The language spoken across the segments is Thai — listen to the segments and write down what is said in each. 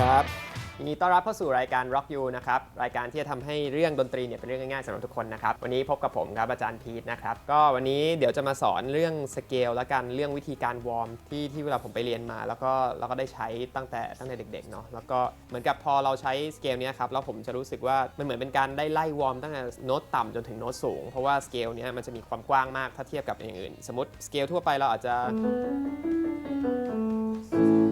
ครับยินดีต้อนรับเข้าสู่รายการ Rock You นะครับ รายการที่จะทำให้เรื่องดนตรีเนี่ยเป็นเรื่องง่ายๆสำหรับทุกคนนะครับ วันนี้พบกับผมครับอาจารย์พีทนะครับ ก็วันนี้เดี๋ยวจะมาสอนเรื่องสเกลและกันเรื่องวิธีการวอร์มที่ที่เวลาผมไปเรียนมา แล้วก็เราก็ได้ใช้ตั้งแต่ตั้งแต่เด็กๆเนาะ แล้วก็เหมือนกับพอเราใช้สเกลเนี้ยครับแล้วผมจะรู้สึกว่ามันเหมือนเป็นการได้ไล่วอร์มตั้งแต่โน้ตต่ำจนถึงโน้ตสูง เพราะว่าสเกลเนี้ยมันจะมีความกว้างมากถ้าเทียบกับอย่างอื่น สมมติสเกลทั่วไปเราอาจจะ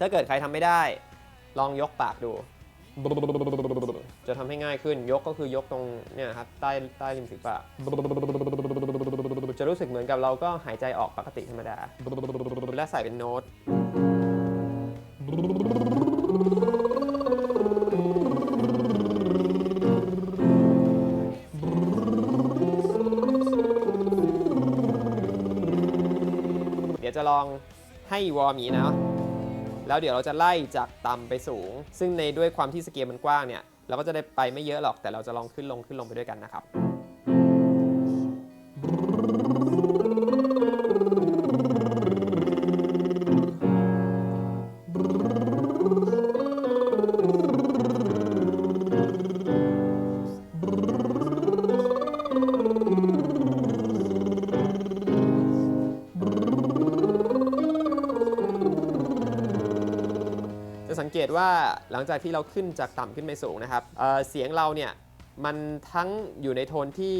ถ้าเกิดใครทำไม่ได้ ลองยกปากดู จะทำให้ง่ายขึ้นยกก็คือยกตรงเนี่ยครับใต้ใต้ริมฝีปากจะรู้สึกเหมือนกับเราก็หายใจออกปกติธรรมดาและใส่เป็นโน้ตเดี๋ยวจะลองให้วอร์มีนะ แล้วเดี๋ยวเราจะไล่จากต่ำไปสูง ซึ่งในด้วยความที่สเกลมันกว้างเนี่ยเราก็จะได้ไปไม่เยอะหรอกแต่เราจะลองขึ้นลงขึ้นลงไปด้วยกันนะครับ เกตว่าหลังจากที่เราขึ้นจากต่ำขึ้นไปสูงนะครับเเสียงเราเนี่ยมันทั้งอยู่ในโทนที่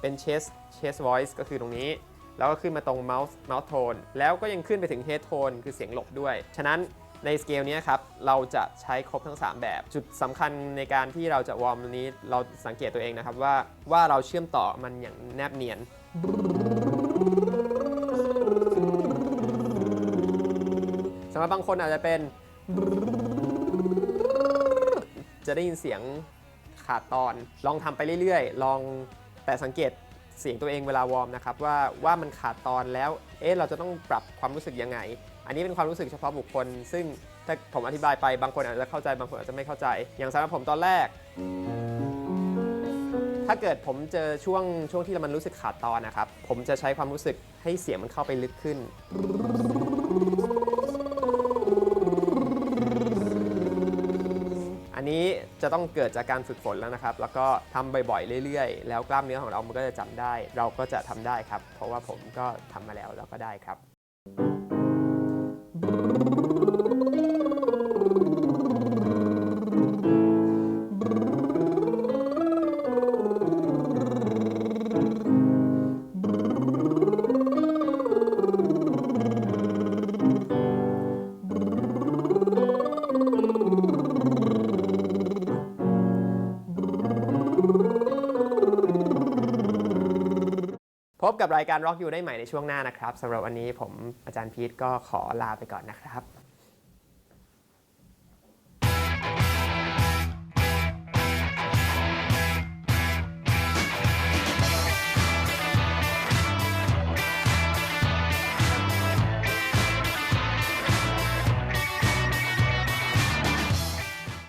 เป็นเชสเชส voice ก็คือตรงนี้ แล้วก็ขึ้นมาตรง mouth mouth tone แล้วก็ยังขึ้นไปถึง head tone คือเสียงหลบด้วย ฉะนั้นในสเกลนี้ครับ เราจะใช้ครบทั้ง 3 แบบ จุดสำคัญในการที่เราจะวอร์มนี้ เราสังเกตตัวเองนะครับว่าว่าเราเชื่อมต่อมันอย่างแนบเนียน สำหรับบางคนอาจจะเป็น จะได้ยินเสียงขาดตอน ลองทำไปเรื่อยๆ ลองแต่สังเกตเสียงตัวเองเวลาวอร์มนะครับว่าว่ามันขาดตอนแล้ว เอ๊ะเราจะต้องปรับความรู้สึกยังไง อันนี้เป็นความรู้สึกเฉพาะบุคคล ซึ่งถ้าผมอธิบายไปบางคนอาจจะเข้าใจบางคนอาจจะไม่เข้าใจ อย่างสำหรับผมตอนแรก ถ้าเกิดผมเจอช่วงช่วงที่มันรู้สึกขาดตอนนะครับ ผมจะใช้ความรู้สึกให้เสียงมันเข้าไปลึกขึ้น จะต้องเกิดจากการฝึกฝนแล้วนะครับ แล้วก็ทำบ่อยๆเรื่อยๆ แล้วกล้ามเนื้อของเรามันก็จะจำได้ เราก็จะทำได้ครับ เพราะว่าผมก็ทำมาแล้วแล้วก็ได้ครับ พบกับรายการ Rock You ได้ใหม่ในช่วงหน้านะครับสำหรับวันนี้ผมอาจารย์พีทก็ขอลาไปก่อนนะครับ